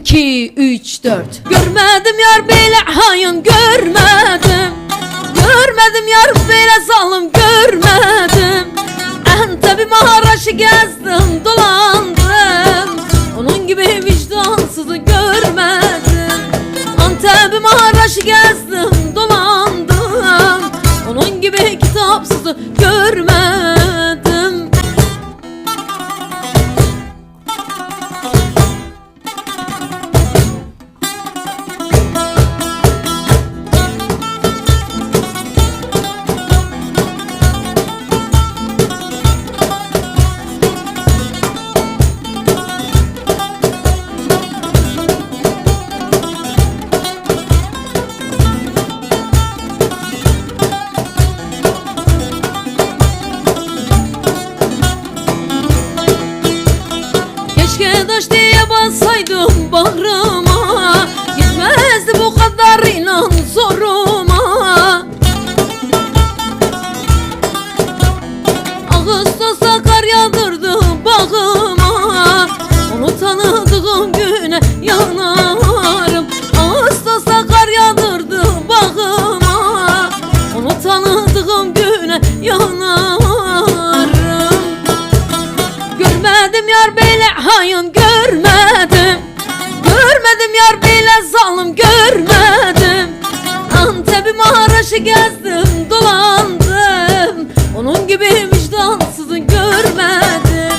2, 3, 4 Görmedim yar böyle hayın görmedim. Görmedim yar böyle zalim görmedim bassaydım bağrıma. Gitmezdi bu kadar inan zoruma. Ağustos'a kar yağdırdı bağıma. Onu tanıdığım güne yanarım. Ağustos'a kar yağdırdı bağıma. Onu tanıdığım güne yanarım. Görmedim yar böyle hayın böyle zalim görmedim. Antep'i Maraş'ı gezdim dolandım. Onun gibi vicdansızı görmedim.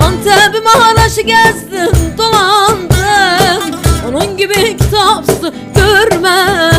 Antep'i Maraş'ı gezdim dolandım. Onun gibi kitapsızı görmedim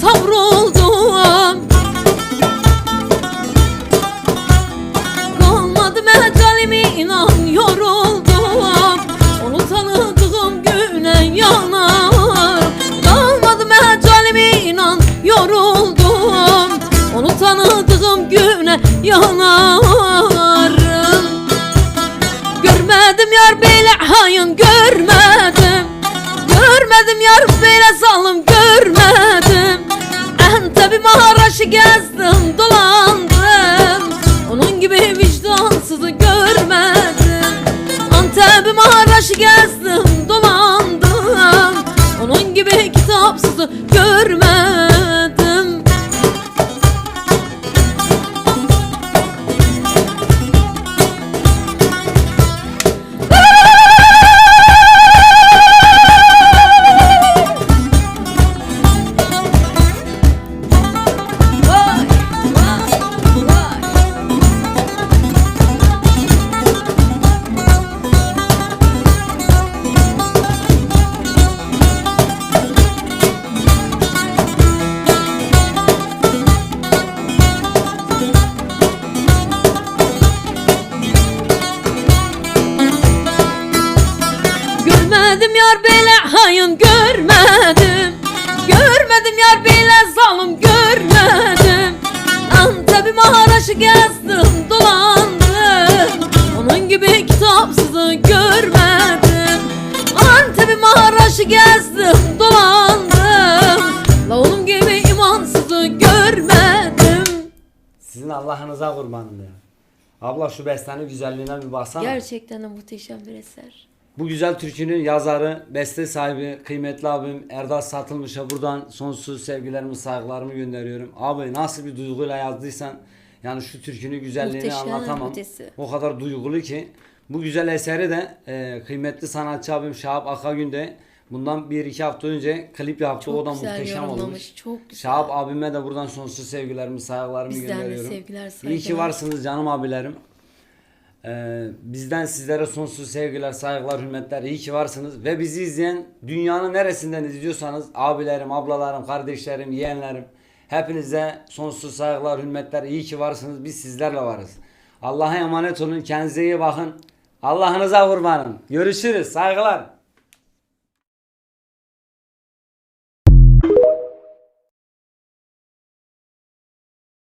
savruldum. Kalmadı mecalimi inan yoruldum. Onu tanıdığım güne yanar. Kalmadı mecalimi inan yoruldum. Onu tanıdığım güne yanarım Görmedim yar böyle hayın görmedim. Görmedim yar böyle zalim görmedim Görmedim yar böyle hayın görmedim. Görmedim yar böyle zalim görmedim. Antep'i Maraş'ı gezdim dolandım. Onun gibi kitapsızı görmedim. Antep'i Maraş'ı gezdim dolandım. La onun gibi imansızı görmedim. Sizin Allah'ınıza kurbanım ya. Abla şu bestane güzelliğine bir baksana. Gerçekten de muhteşem bir eser Bu güzel türkünün yazarı, beste sahibi, kıymetli abim Erdal Satılmış'a buradan sonsuz sevgilerimi, saygılarımı gönderiyorum. Abi nasıl bir duyguyla yazdıysan yani şu türkünün güzelliğini Muhteşem anlatamam. ötesi. O kadar duygulu ki. Bu güzel eseri de e, kıymetli sanatçı abim Şahap Akagün de bundan bir iki hafta önce klip yaptı. Çok o da muhteşem olmuş. çok güzel. Şahap abime de buradan sonsuz sevgilerimi, saygılarımı Bizden de gönderiyorum. sevgiler, İyi ki saygılar. varsınız canım abilerim. Ee, bizden sizlere sonsuz sevgiler, saygılar, hürmetler. İyi ki varsınız. Ve bizi izleyen dünyanın neresinden izliyorsanız abilerim, ablalarım, kardeşlerim, yeğenlerim Hepinize sonsuz saygılar, hürmetler. İyi ki varsınız. Biz sizlerle varız. Allah'a emanet olun. Kendinize iyi bakın. Allah'ınıza kurbanım. Görüşürüz. Saygılar.